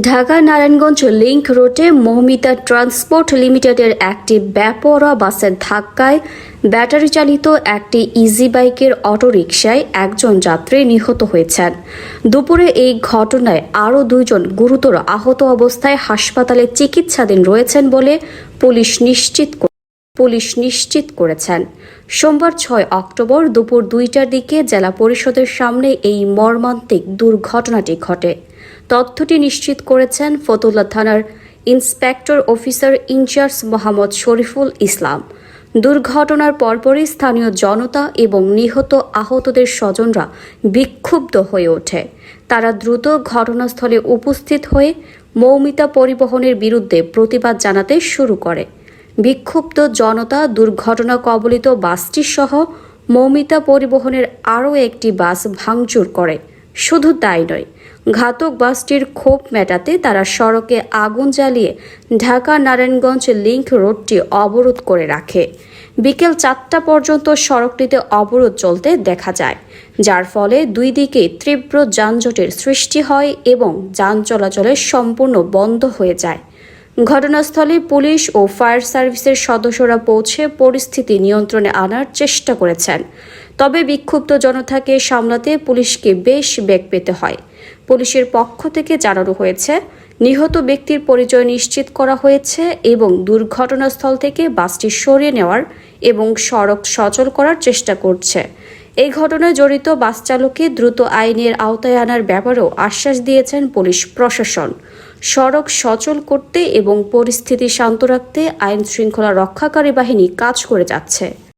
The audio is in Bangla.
ঢাকা নারায়ণগঞ্জ লিংক রোডে মহমিতা ট্রান্সপোর্ট লিমিটেডের একটি ব্যাপরা বাসের ধাক্কায় ব্যাটারি চালিত একটি ইজি বাইকের অটোরিকশায় একজন যাত্রী নিহত হয়েছেন। দুপুরে এই ঘটনায় আরও দুইজন গুরুতর আহত অবস্থায় হাসপাতালে চিকিৎসাধীন রয়েছেন বলে পুলিশ নিশ্চিত পুলিশ নিশ্চিত করেছেন। সোমবার ছয় অক্টোবর দুপুর দুইটার দিকে জেলা পরিষদের সামনে এই মর্মান্তিক দুর্ঘটনাটি ঘটে। তথ্যটি নিশ্চিত করেছেন ফতুল্লা থানার inspector officer incharge Mohammad Shariful Islam. দুর্ঘটনার পরপরই স্থানীয় জনতা এবং নিহত আহতদের স্বজনরা বিক্ষুব্ধ হয়ে ওঠে। তারা দ্রুত ঘটনাস্থলে উপস্থিত হয়ে মৌমিতা পরিবহনের বিরুদ্ধে প্রতিবাদ জানাতে শুরু করে। বিক্ষুব্ধ জনতা দুর্ঘটনা কবলিত বাসটি সহ মৌমিতা পরিবহনের আরও একটি বাস ভাঙচুর করে। শুধু তাই নয়, ঘাতক বাসটির ক্ষোভ মেটাতে তারা সড়কে আগুন জ্বালিয়ে ঢাকা নারায়ণগঞ্জ লিংক রোডটি অবরোধ করে রাখে। বিকেল চারটা পর্যন্ত সড়কটিতে অবরোধ চলতে দেখা যায়, যার ফলে দুই দিকে তীব্র যানজটের সৃষ্টি হয় এবং যান চলাচলের সম্পূর্ণ বন্ধ হয়ে যায়। ঘটনাস্থলে পুলিশ ও ফায়ার সার্ভিসের সদস্যরা পৌঁছে পরিস্থিতি নিয়ন্ত্রণে আনার চেষ্টা করেছেন। তবে বিক্ষুব্ধ জনতাকে সামলাতে পুলিশকে বেশ বেগ পেতে হয়। পুলিশের পক্ষ থেকে জানানো হয়েছে, নিহত ব্যক্তির পরিচয় নিশ্চিত করা হয়েছে এবং দুর্ঘটনাস্থল থেকে বাসটি সরিয়ে নেওয়ার এবং সড়ক সচল করার চেষ্টা করছে। এই ঘটনায় জড়িত বাস চালককে দ্রুত আইনের আওতায় আনার ব্যাপারেও আশ্বাস দিয়েছেন পুলিশ প্রশাসন। সড়ক সচল করতে এবং পরিস্থিতি শান্ত রাখতে আইন শৃঙ্খলা রক্ষাকারী বাহিনী কাজ করে যাচ্ছে।